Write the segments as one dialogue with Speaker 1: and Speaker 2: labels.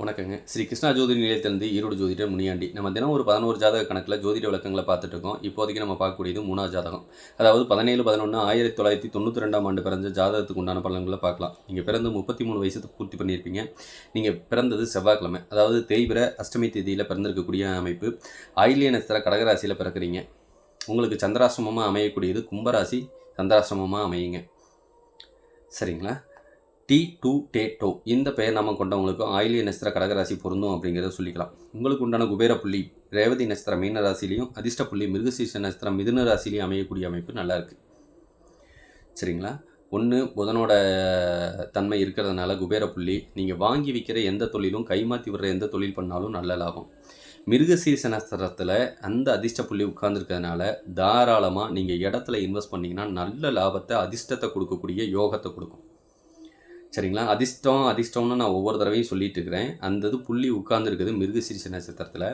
Speaker 1: வணக்கங்க. ஸ்ரீ கிருஷ்ணா ஜோதிட நிலையத்திலிருந்து ஈரோடு ஜோதிடர் முனியாண்டி. நம்ம தினம் ஒரு பதினோரு ஜாதக கணக்கில் ஜோதிட விளக்கங்களை பார்த்துட்டு இருக்கோம் இப்போதைக்கு நம்ம பார்க்கக்கூடியது மூணாவது ஜாதகம். அதாவது பதினேழு பதினொன்று ஆயிரத்தி தொள்ளாயிரத்தி தொண்ணூற்றி ரெண்டாம் ஆண்டு பிறந்த ஜாதகத்துக்கு உண்டான பலன்களை பார்க்கலாம். நீங்கள் பிறந்து முப்பத்தி மூணு வயசு பூர்த்தி பண்ணியிருப்பீங்க. நீங்கள் பிறந்தது செவ்வாய்க்கிழமை. அதாவது தேய்பிர அஷ்டமி தேதியில் பிறந்திருக்கக்கூடிய அமைப்பு. ஆயிலிய நட்சத்திர கடகராசியில் பிறக்கிறீங்க. உங்களுக்கு சந்திராசிரமமாக அமையக்கூடியது கும்பராசி சந்திராசிரமமாக அமையுங்க. சரிங்களா? டி டூ டே டோ இந்த பெயர் நாமம் கொண்டவங்களுக்கு ஆயிலிய நட்சத்திர கடகராசி பொருந்தும் அப்படிங்கிறத சொல்லிக்கலாம். உங்களுக்கு உண்டான குபேர புள்ளி ரேவதி நட்சத்திரம் மீன ராசிலையும் அதிர்ஷ்ட புள்ளி மிருகசீஷ நட்சத்திரம் மிதுன ராசிலையும் அமையக்கூடிய அமைப்பு நல்லா இருக்குது சரிங்களா? ஒன்று புதனோட தன்மை இருக்கிறதுனால குபேர புள்ளி நீங்கள் வாங்கி விற்கிற எந்த தொழிலும் கைமாற்றி விடுற எந்த தொழில் பண்ணாலும் நல்ல லாபம். மிருகசீச நட்சத்திரத்தில் அந்த அதிர்ஷ்ட புள்ளி உட்கார்ந்துருக்கிறதுனால தாராளமாக நீங்கள் இடத்துல இன்வெஸ்ட் பண்ணிங்கன்னா நல்ல லாபத்தை அதிர்ஷ்டத்தை கொடுக்கக்கூடிய யோகத்தை கொடுக்கும். சரிங்களா? அதிர்ஷ்டம் அதிர்ஷ்டம்னு நான் ஒவ்வொரு தடவையும் சொல்லிட்டு இருக்கிறேன் அந்த இது புள்ளி உட்கார்ந்துருக்குது மிருகசீரிஷ நட்சத்திரத்தில்.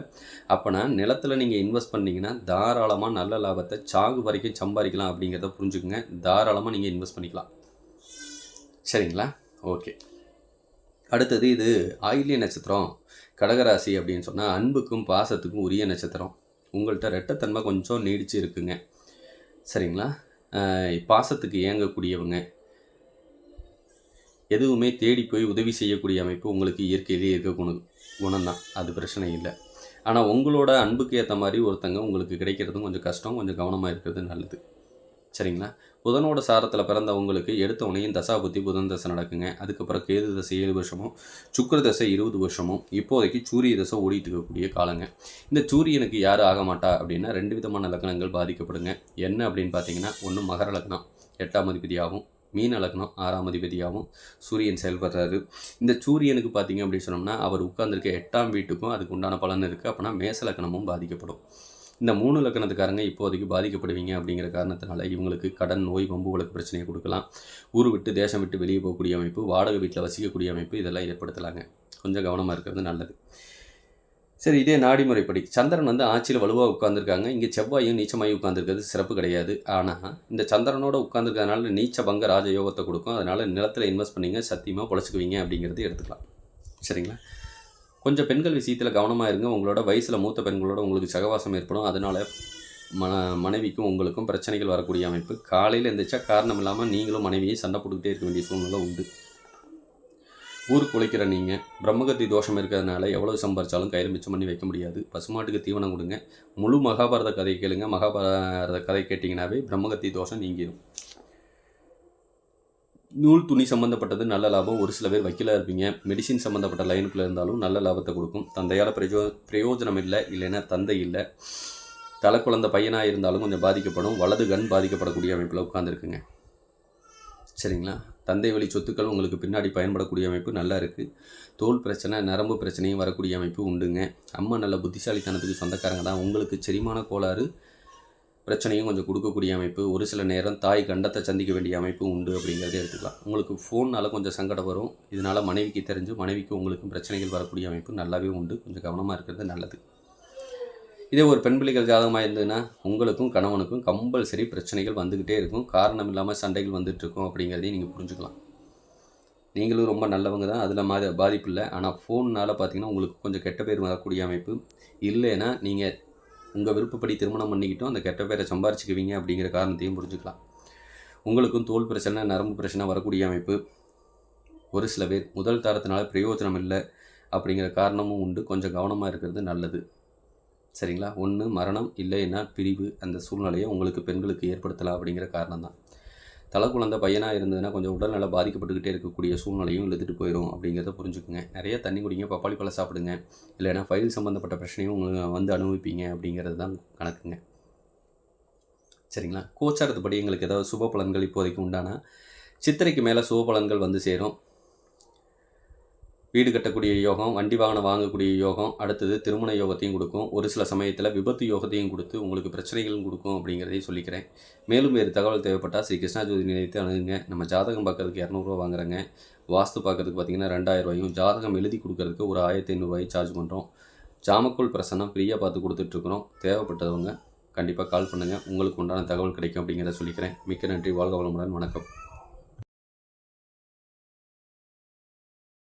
Speaker 1: அப்போனா நிலத்தில் நீங்கள் இன்வெஸ்ட் பண்ணிங்கன்னா தாராளமாக நல்ல லாபத்தை சாகு வரைக்கும் சம்பாதிக்கலாம் அப்படிங்கிறத புரிஞ்சுக்குங்க. தாராளமாக நீங்கள் இன்வெஸ்ட் பண்ணிக்கலாம். சரிங்களா? ஓகே. அடுத்தது இது ஆயிலிய நட்சத்திரம். கடகராசி அப்படின்னு சொன்னால் அன்புக்கும் பாசத்துக்கும் உரிய நட்சத்திரம். உங்கள்கிட்ட ரெட்டத்தன்மை கொஞ்சம் நீடிச்சு இருக்குங்க. சரிங்களா? பாசத்துக்கு ஏங்கக்கூடியவங்க. எதுவுமே தேடி போய் உதவி செய்யக்கூடிய அமைப்பு உங்களுக்கு இயற்கையிலேயே இருக்க குணம் குணம்தான். அது பிரச்சனை இல்லை. ஆனால் உங்களோட அன்புக்கு ஏற்ற மாதிரி ஒருத்தங்க உங்களுக்கு கிடைக்கிறதும் கொஞ்சம் கஷ்டம் கொஞ்சம் கவனமாக இருக்கிறது நல்லது. சரிங்களா? புதனோட சாரத்தில் பிறந்தவங்களுக்கு எடுத்த உடனேயும் தசாபுத்தி புதன் தசை நடக்குங்க. அதுக்கப்புறம் கேது தசை ஏழு வருஷமும் சுக்கர தசை இருபது வருஷமும் இப்போதைக்கு சூரிய தசை ஓடிட்டு இருக்கக்கூடிய காலங்க. இந்த சூரியனுக்கு யார் ஆக மாட்டா அப்படின்னா ரெண்டு விதமான லக்னங்கள் பாதிக்கப்படுங்க. என்ன அப்படின்னு பார்த்தீங்கன்னா ஒன்று மகர லக்னம் எட்டாம் அதிபதியாகவும் மீன லக்னம் ஆறாம் அதிபதியாகவும் சூரியன் செயல்படுறாரு. இந்த சூரியனுக்கு பார்த்தீங்க அப்படின்னு சொன்னோம்னா அவர் உட்கார்ந்துருக்க எட்டாம் வீட்டுக்கும் அதுக்கு உண்டான பலன் இருக்குது அப்படின்னா மேச லக்னமும் பாதிக்கப்படும். இந்த மூணு லக்கணத்துக்காரங்க இப்போதைக்கு பாதிக்கப்படுவீங்க அப்படிங்கிற காரணத்தினால இவங்களுக்கு கடன் நோய் வம்பு வழக்கு பிரச்சனையை கொடுக்கலாம். ஊர் விட்டு தேசம் விட்டு வெளியே போகக்கூடிய அமைப்பு வாடகை வீட்டில் வசிக்கக்கூடிய அமைப்பு இதெல்லாம் ஏற்படுத்தலாங்க. கொஞ்சம் கவனமாக இருக்கிறது நல்லது. சரி இதே நாடி முறைப்படி சந்திரன் வந்து ஆட்சியில் வலுவாக உட்காந்துருக்காங்க இங்கே செவ்வாயும் நீச்சமாகி உட்காந்துருக்கிறது சிறப்பு கிடையாது. ஆனால் இந்த சந்திரனோட உட்காந்துருக்கிறதுனால நீச்ச பங்க ராஜயோகத்தை கொடுக்கும். அதனால் நிலத்தில் இன்வெஸ்ட் பண்ணிங்க சத்தியமாக பொழைச்சிக்குவீங்க அப்படிங்கிறது எடுத்துக்கலாம். சரிங்களா? கொஞ்சம் பெண்கள் விஷயத்தில் கவனமாக இருங்க. உங்களோட வயசில் மூத்த பெண்களோட உங்களுக்கு சகவாசம் ஏற்படும். அதனால் மன மனைவிக்கும் உங்களுக்கும் பிரச்சனைகள் வரக்கூடிய அமைப்பு. காலையில் எந்திரிச்சா காரணம் இல்லாமல் நீங்களும் மனைவியை சண்டை போட்டுக்கிட்டே இருக்க வேண்டிய சூழ்நிலை உண்டு. ஊருக்கு உழைக்கிற நீங்கள் பிரம்மகத்தி தோஷம் இருக்கிறதுனால எவ்வளோ சம்பாரிச்சாலும் கயிறு மிச்சம் பண்ணி வைக்க முடியாது. பசுமாட்டுக்கு தீவனம் கொடுங்க. முழு மகாபாரத கதை கேளுங்க. மகாபாரத கதை கேட்டிங்கனாவே பிரம்மகத்தி தோஷம் நீங்கிடும் நூல் துணி சம்மந்தப்பட்டது நல்ல லாபம். ஒரு சில பேர் வக்கீலாக இருப்பீங்க. மெடிசின் சம்மந்தப்பட்ட லைனுக்குள்ளே இருந்தாலும் நல்ல லாபத்தை கொடுக்கும். தந்தையால் பிரயோ பிரயோஜனம் இல்லை இல்லைன்னா தந்தை இல்லை. தலை குழந்த பையனாக இருந்தாலும் கொஞ்சம் பாதிக்கப்படும். வலது கண் பாதிக்கப்படக்கூடிய அமைப்பில் உட்காந்துருக்குங்க சரிங்களா? தந்தை வழி சொத்துக்கள் உங்களுக்கு பின்னாடி பயன்படக்கூடிய அமைப்பு நல்லா இருக்குது தோல் பிரச்சனை நரம்பு பிரச்சனையும் வரக்கூடிய அமைப்பு உண்டுங்க. அம்மா நல்ல புத்திசாலித்தனத்துக்கு சொந்தக்காரங்க தான். உங்களுக்கு செரிமான கோளாறு பிரச்சனையும் கொஞ்சம் கொடுக்கக்கூடிய அமைப்பு. ஒரு சில நேரம் தாய் கண்டத்தை சந்திக்க வேண்டிய அமைப்பு உண்டு அப்படிங்கிறத எடுத்துக்கலாம். உங்களுக்கு ஃபோன்னால் கொஞ்சம் சங்கடம் வரும். இதனால் மனைவிக்கு தெரிஞ்சு மனைவிக்கு உங்களுக்கும் பிரச்சனைகள் வரக்கூடிய அமைப்பு நல்லாவே உண்டு. கொஞ்சம் கவனமாக இருக்கிறது நல்லது. இதே ஒரு பெண் பிள்ளைகள் ஜாதகமாக இருந்ததுன்னா உங்களுக்கும் கணவனுக்கும் கம்பல்சரி பிரச்சனைகள் வந்துக்கிட்டே இருக்கும். காரணம் இல்லாமல் சண்டைகள் வந்துட்டுருக்கும் அப்படிங்கிறதையும் நீங்கள் புரிஞ்சுக்கலாம். நீங்களும் ரொம்ப நல்லவங்க தான். அதில் மா பாதிப்பு இல்லை. ஆனால் ஃபோன்னால் பார்த்தீங்கன்னா உங்களுக்கு கொஞ்சம் கெட்ட பேர் வரக்கூடிய அமைப்பு இல்லைன்னா நீங்கள் உங்கள் விருப்பப்படி திருமணம் பண்ணிக்கிட்டும் அந்த கெட்ட பேரை சம்பாரிச்சுக்குவீங்க அப்படிங்கிற காரணத்தையும் புரிஞ்சுக்கலாம். உங்களுக்கும் தோல் பிரச்சனை நரம்பு பிரச்சனை வரக்கூடிய அமைப்பு. ஒரு சில பேர் முதல் தரத்தினால பிரயோஜனம் இல்லை அப்படிங்கிற காரணமும் உண்டு. கொஞ்சம் கவனமாக இருக்கிறது நல்லது. சரிங்களா? ஒன்று மரணம் இல்லைன்னா பிரிவு அந்த சூழ்நிலையை உங்களுக்கு பெண்களுக்கு ஏற்படுத்தலாம் அப்படிங்கிற காரணம் தான் தலை குழந்தை பையனாக இருந்ததுன்னா கொஞ்சம் உடல்நல பாதிக்கப்பட்டுக்கிட்டே இருக்கக்கூடிய சூழ்நிலையும் இழுத்துட்டு போயிடும் அப்படிங்கிறத புரிஞ்சுக்குங்க. நிறைய தண்ணி குடிங்க பப்பாளி பழம் சாப்பிடுங்க. இல்லைன்னா ஃபைல் சம்மந்தப்பட்ட பிரச்சனையும் உங்களுக்கு வந்து அனுபவிப்பீங்க அப்படிங்கிறது தான் கணக்குங்க. சரிங்களா? கோச்சாரத்துப்படி எங்களுக்கு ஏதாவது சுப பலன்கள் இப்போதைக்கு உண்டானா? சித்திரைக்கு மேலே சுப பலன்கள் வந்து சேரும். வீடு கட்டக்கூடிய யோகம் வண்டி வாகனம் வாங்கக்கூடிய யோகம் அடுத்தது திருமண யோகத்தையும் கொடுக்கும். ஒரு சில சமயத்தில் விபத்து யோகத்தையும் கொடுத்து உங்களுக்கு பிரச்சனைகளும் கொடுக்கும் அப்படிங்கிறதையும் சொல்லிக்கிறேன். மேலும் வேறு தகவல் தேவைப்பட்டால் ஸ்ரீ கிருஷ்ணா ஜோதி நிலையத்தை அணுகுங்க. நம்ம ஜாதகம் பார்க்கறதுக்கு இரநூறுவா வாங்குறேங்க. வாஸ்து பார்க்கறதுக்கு பார்த்தீங்கன்னா ரெண்டாயிரம் ரூபாயும் ஜாதகம் எழுதி கொடுக்கறதுக்கு ஒரு ஆயிரத்தி ஐநூறுரூவாயும் சார்ஜ் பண்ணுறோம் ஜாமக்கோல் பிரசன்னம் ஃப்ரீயாக பார்த்து கொடுத்துட்ருக்குறோம். தேவைப்பட்டவங்க கண்டிப்பாக கால் பண்ணுங்கள் உங்களுக்கு உண்டான தகவல் கிடைக்கும் அப்படிங்கிறத சொல்லிக்கிறேன். மிக்க நன்றி. வாழ்க வளமுடன். வணக்கம்.